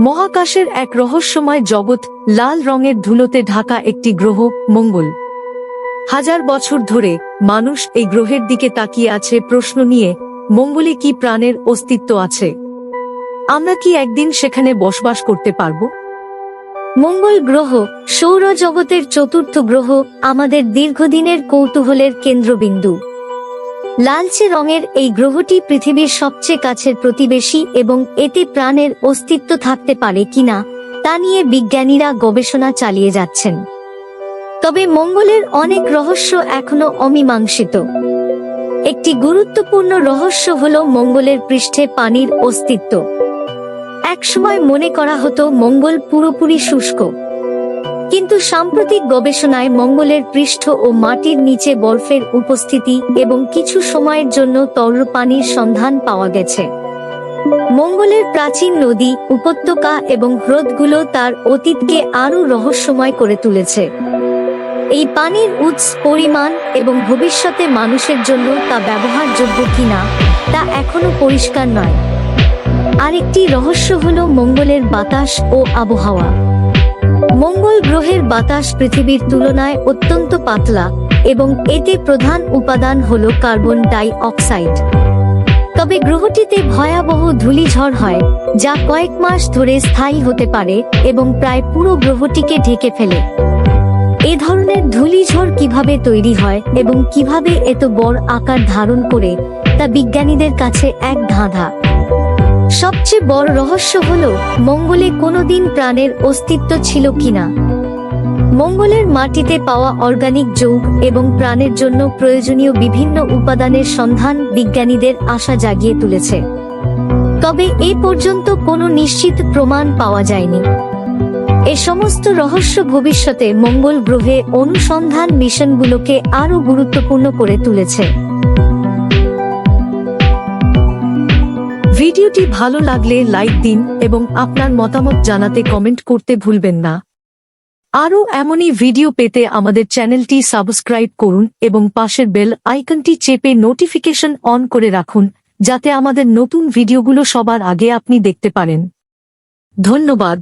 মহাকাশের এক রহস্যময় জগৎ লাল রঙের ধুলোতে ঢাকা একটি গ্রহ, মঙ্গল। হাজার বছর ধরে মানুষ এই গ্রহের দিকে তাকিয়ে আছে প্রশ্ন নিয়ে, মঙ্গলে কি প্রাণের অস্তিত্ব আছে? আমরা কি একদিন সেখানে বসবাস করতে পারব? মঙ্গল গ্রহ, সৌরজগতের চতুর্থ গ্রহ, আমাদের দীর্ঘদিনের কৌতূহলের কেন্দ্রবিন্দু। লালচে রঙের এই গ্রহটি পৃথিবীর সবচেয়ে কাছের প্রতিবেশী এবং এতে প্রাণের অস্তিত্ব থাকতে পারে কিনা, তা নিয়ে বিজ্ঞানীরা গবেষণা চালিয়ে যাচ্ছেন। তবে মঙ্গলের অনেক রহস্য এখনও অমীমাংসিত। একটি গুরুত্বপূর্ণ রহস্য হল মঙ্গলের পৃষ্ঠে পানির অস্তিত্ব। একসময় মনে করা হতো মঙ্গল পুরোপুরি শুষ্ক। কিন্তু সাম্প্রতিক গবেষণায় মঙ্গলের পৃষ্ঠ ও মাটির নিচে বরফের উপস্থিতি এবং কিছু সময়ের জন্য তরল পানির সন্ধান পাওয়া গেছে। মঙ্গলের প্রাচীন নদী, উপত্যকা এবং হ্রদগুলো তার অতীতকে আরও রহস্যময় করে তুলেছে। এই পানির উৎস পরিমাণ এবং ভবিষ্যতে মানুষের জন্য তা ব্যবহারযোগ্য কিনা, তা এখনও পরিষ্কার নয়। আরেকটি রহস্য হল মঙ্গলের বাতাস ও আবহাওয়া। মঙ্গল গ্রহের বাতাস পৃথিবীর তুলনায় অত্যন্ত পাতলা এবং এতে প্রধান উপাদান হল কার্বন ডাই অক্সাইড তবে গ্রহটিতে ভয়াবহ ধূলিঝড় হয়, যা কয়েক মাস ধরে স্থায়ী হতে পারে এবং প্রায় পুরো গ্রহটিকে ঢেকে ফেলে। এ ধরনের ধূলিঝড় কীভাবে তৈরি হয় এবং কীভাবে এত বড় আকার ধারণ করে, তা বিজ্ঞানীদের কাছে এক ধাঁধা। সবচেয়ে বড় রহস্য হল, মঙ্গলে কোনোদিন প্রাণের অস্তিত্ব ছিল কিনা। মঙ্গলের মাটিতে পাওয়া অর্গানিক যৌগ এবং প্রাণের জন্য প্রয়োজনীয় বিভিন্ন উপাদানের সন্ধান বিজ্ঞানীদের আশা জাগিয়ে তুলেছে। তবে এ পর্যন্ত কোনো নিশ্চিত প্রমাণ পাওয়া যায়নি। এ সমস্ত রহস্য ভবিষ্যতে মঙ্গল গ্রহে অনুসন্ধান মিশনগুলোকে আরও গুরুত্বপূর্ণ করে তুলেছে। ভিডিওটি ভালো লাগলে লাইক দিন এবং আপনার মতামত জানাতে কমেন্ট করতে ভুলবেন না। আরও এমনই ভিডিও পেতে আমাদের চ্যানেলটি সাবস্ক্রাইব করুন এবং পাশের বেল আইকনটি চেপে নোটিফিকেশন অন করে রাখুন, যাতে আমাদের নতুন ভিডিওগুলো সবার আগে আপনি দেখতে পারেন। ধন্যবাদ।